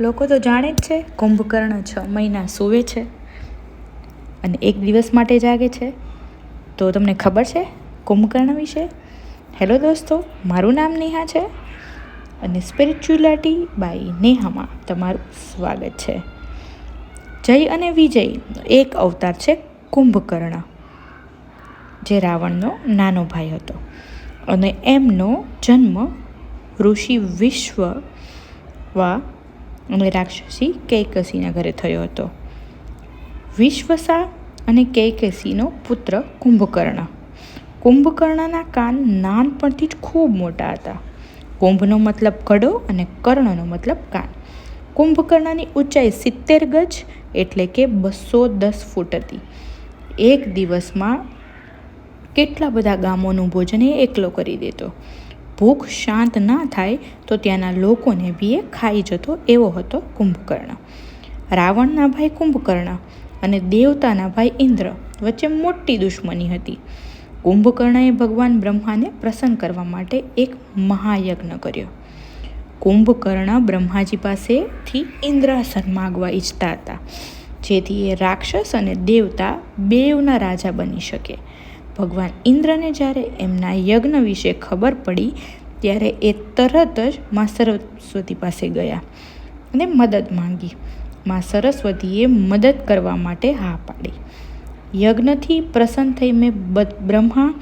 લોકો તો જાણે જ છે, કુંભકર્ણ છ મહિના સૂવે છે અને એક દિવસ માટે જાગે છે. તો તમને ખબર છે કુંભકર્ણ વિશે? હેલો દોસ્તો, મારું નામ નેહા છે અને સ્પિરિચ્યુઆલિટી બાય નેહામાં તમારું સ્વાગત છે. જય અને વિજય, એક અવતાર છે કુંભકર્ણ, જે રાવણનો નાનો ભાઈ હતો અને એમનો જન્મ ઋષિ વિશ્વ વા અને રાક્ષસી કૈકસીના ઘરે થયો હતો. વિશ્વસા અને કૈકસીનો પુત્ર કુંભકર્ણ. કુંભકર્ણના કાન નાનપણથી જ ખૂબ મોટા હતા. કુંભનો મતલબ કડો અને કર્ણનો મતલબ કાન. કુંભકર્ણની ઊંચાઈ સિત્તેર ગજ એટલે કે બસો દસ ફૂટ હતી. એક દિવસમાં કેટલા બધા ગામોનું ભોજન એ એકલો કરી દેતો. ભૂખ શાંત ના થાય તો ત્યાંના લોકોને બી એ ખાઈ જતો એવો હતો કુંભકર્ણ. રાવણના ભાઈ કુંભકર્ણ અને દેવતાના ભાઈ ઇન્દ્ર વચ્ચે મોટી દુશ્મની હતી. કુંભકર્ણએ ભગવાન બ્રહ્માને પ્રસન્ન કરવા માટે એક મહાયજ્ઞ કર્યો. કુંભકર્ણ બ્રહ્માજી પાસેથી ઇન્દ્રાસન માગવા ઈચ્છતા હતા, જેથી એ રાક્ષસ અને દેવતા બેવના રાજા બની શકે. ભગવાન ઇન્દ્રને જ્યારે એમના યજ્ઞ વિશે ખબર પડી, ત્યારે એ તરત જ મા સરસ્વતી પાસે ગયા અને મદદ માંગી. મા સરસ્વતીએ મદદ કરવા માટે હા પાડી. યજ્ઞથી પ્રસન્ન થઈ મેં બ્રહ્મા,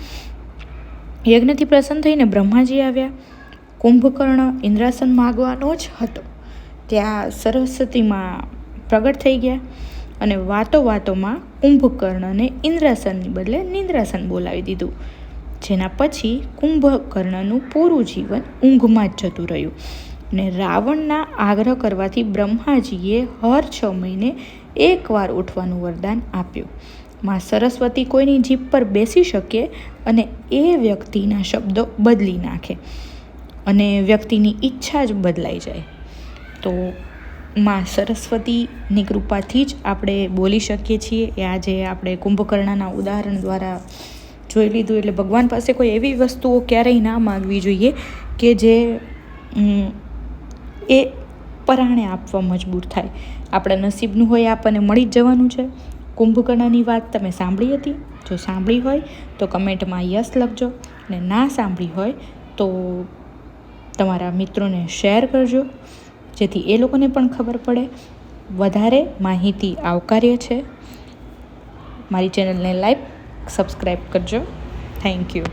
યજ્ઞથી પ્રસન્ન થઈને બ્રહ્માજી આવ્યા. કુંભકર્ણ ઇન્દ્રાસન માગવાનો જ હતો. ત્યાં સરસ્વતીમાં પ્રગટ થઈ ગયા. અને વાતો વાતોમાં કુંભકર્ણને ઇન્દ્રાસનની બદલે નિંદ્રાસન બોલાવી દીધું, જેના પછી કુંભકર્ણનું પૂરું જીવન ઊંઘમાં જ જતું રહ્યું. ને રાવણના આગ્રહ કરવાથી બ્રહ્માજીએ હર છ મહિને એકવાર ઉઠવાનું વરદાન આપ્યું. માં સરસ્વતી કોઈની જીભ પર બેસી શકે અને એ વ્યક્તિના શબ્દો બદલી નાખે અને વ્યક્તિની ઈચ્છા જ બદલાઈ જાય. તો માં સરસ્વતીની કૃપાથી જ આપણે બોલી શકીએ છીએ. એ આજે આપણે કુંભકર્ણના ઉદાહરણ દ્વારા જોઈ લીધું. એટલે ભગવાન પાસે કોઈ એવી વસ્તુઓ ક્યારેય ના માગવી જોઈએ કે જે એ પરાણે આપવા મજબૂર થાય. આપણા નસીબનું હોય, આપણને મળી જ જવાનું છે. કુંભકર્ણની વાત તમે સાંભળી હતી? જો સાંભળી હોય, તો કમેન્ટમાં યસ લખજો. અને ના સાંભળી હોય, તો તમારા મિત્રોને શેર કરજો. જેથી એ લોકોને પણ ખબર પડે. વધારે માહિતી આવકાર્ય છે. મારી ચેનલને લાઈક, સબસ્ક્રાઈબ કરજો. Thank you.